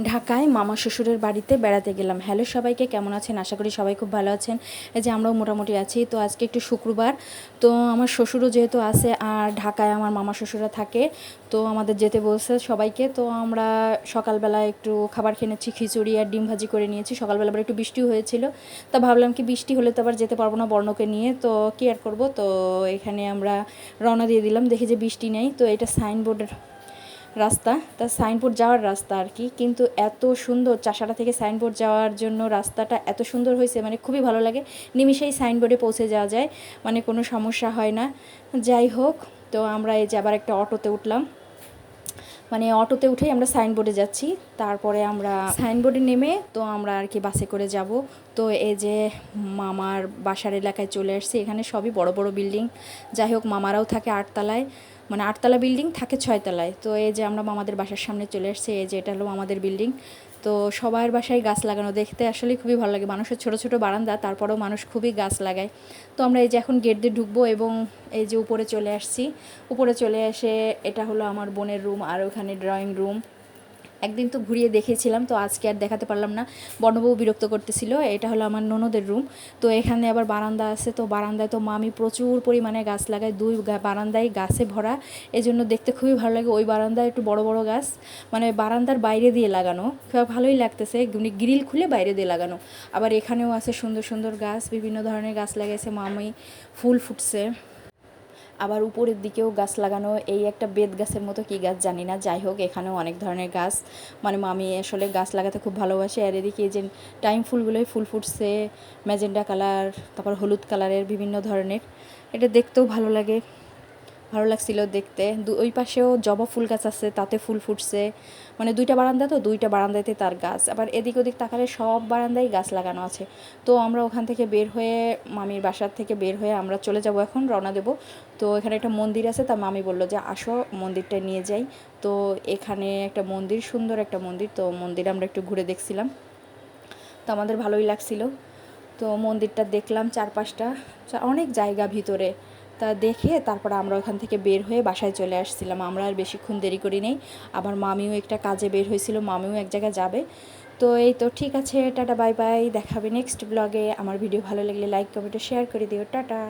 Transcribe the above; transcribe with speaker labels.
Speaker 1: ঢাকায় মামা শ্বশুরের বাড়িতে বেড়াতে গেলাম। হ্যালো সবাইকে, কেমন আছেন? আশা করি সবাই খুব ভালো আছেন। এই যে আমরাও মোটামুটি আছি। তো আজকে একটু শুক্রবার। তো আমার শ্বশুরও যেহেতু আছে আর ঢাকায় আমার মামা শ্বশুরা থাকে, তো আমাদের যেতে বলছে সবাইকে। তো আমরা সকালবেলা একটু খাবার খেয়ে নিচ্ছি, খিচুড়ি আর ডিম ভাজি করে নিয়েছি। সকালবেলা আবার একটু বৃষ্টিও হয়েছিল। তা ভাবলাম কি বৃষ্টি হলে তো আবার যেতে পারব না বর্ণকে নিয়ে। তো কি আর করব? তো এখানে আমরা রওনা দিয়ে দিলাম। দেখি যে বৃষ্টি নেই। তো এটা সাইনবোর্ডের রাস্তা, তা সাইনবোর্ড যাওয়ার রাস্তা আর কি। কিন্তু এত সুন্দর চাষাটা থেকে সাইনবোর্ড যাওয়ার জন্য রাস্তাটা এত সুন্দর হয়েছে মানে খুবই ভালো লাগে। নিমিষেই সাইনবোর্ডে পৌঁছে যাওয়া যায় মানে কোনো সমস্যা হয় না। যাই হোক, তো আমরা এই যে আবার একটা অটোতে উঠলাম। মানে অটোতে উঠেই আমরা সাইনবোর্ডে যাচ্ছি। তারপরে আমরা সাইনবোর্ডে নেমে, তো আমরা আর কি বাসে করে যাব। তো এই যে মামার বাসার এলাকায় চলে আসছি, এখানে সবই বড় বড় বিল্ডিং যাই হোক, মামারাও থাকে আটতলায়। মানে আটতলা বিল্ডিং থাকে ছয়তলায়। তো এই যে আমরা মামাদের বাসার সামনে চলে এসেছি এই যে এটা হলো আমাদের বিল্ডিং। তো সবার বাসায় গাছ লাগানো দেখতে আসলে খুবই ভালো লাগে। মানুষের ছোট ছোট বারান্দা, তারপরেও মানুষ খুবই গাছ লাগায়। তো আমরা এই যে এখন গেট দিয়ে ঢুকবো এবং এই যে উপরে চলে আসছি। উপরে চলে এসে এটা হলো আমার বোনের রুম আর ওখানে ড্রয়িং রুম। একদিন তো ঘুরিয়ে দেখেছিলাম তো আজকে আর দেখাতে পারলাম না। বর্ণবাবু বিরক্ত করতেছিল, এটা হলো আমার ননদের রুম তো এখানে আবার বারান্দা আছে, তো বারান্দায় তো মামি প্রচুর পরিমাণে গাছ লাগায়, দুই বারান্দায় গাছে ভরা। এই জন্য দেখতে খুবই ভালো লাগে, ওই বারান্দায় একটু বড় বড় গাছ মানে বারান্দার বাইরে দিয়ে লাগানো। খুব ভালোই লাগতেছে গ্রিল খুলে বাইরে দিয়ে লাগানো। আবার এখানেও আছে সুন্দর সুন্দর গাছ, বিভিন্ন ধরনের গাছ লাগাইছে মামি, ফুল ফুটছে। আবার উপরের দিকেও গাছ লাগানো, এই একটা বেদ গাছের মতো কি গাছ জানি না। যাই হোক, এখানেও অনেক ধরনের গাছ। মানে মামি আসলে গাছ লাগাতে খুব ভালোবাসে। আর এদিকে যে টাইম ফুলগুলোই ফুল ফুটছে ম্যাজেন্ডা কালার, তারপর হলুদ কালারের বিভিন্ন ধরনের। এটা দেখতেও ভালো লাগে। ভালো লাগছিল দেখতে। ওই পাশেও জবা ফুল গাছ আছে, তাতে ফুল ফুটছে। মানে দুইটা বারান্দা তো, দুইটা বারান্দাতে তার গাছ। আবার এদিক ওদিক তাকালে সব বারান্দায় গাছ লাগানো আছে। তো আমরা ওখান থেকে বের হয়ে মামির বাসার থেকে বের হয়ে আমরা চলে যাব এখন, রওনা দেব। তো এখানে একটা মন্দির আছে, তা মামি বলল যে, আসো, মন্দিরটা নিয়ে যাই। তো এখানে একটা মন্দির, সুন্দর একটা মন্দির। তো মন্দির আমরা একটু ঘুরে দেখছিলাম। তো আমাদের ভালোই লাগছিল। তো মন্দিরটা দেখলাম চারপাশটা অনেক জায়গা ভিতরে। তা দেখে তারপর আমরা ওখান থেকে বের হয়ে বাসায় চলে আসছিলাম। আমরা আর বেশিক্ষণ দেরি করি নেই। আবার মামিও একটা কাজে বের হয়েছিল, মামিও এক জায়গায় যাবে। তো এই তো, ঠিক আছে, টাটা, বাই বাই, দেখাবে নেক্সট ব্লগে আমার ভিডিও ভালো লাগলে লাইক কমেন্ট শেয়ার করে দিও। টাটা!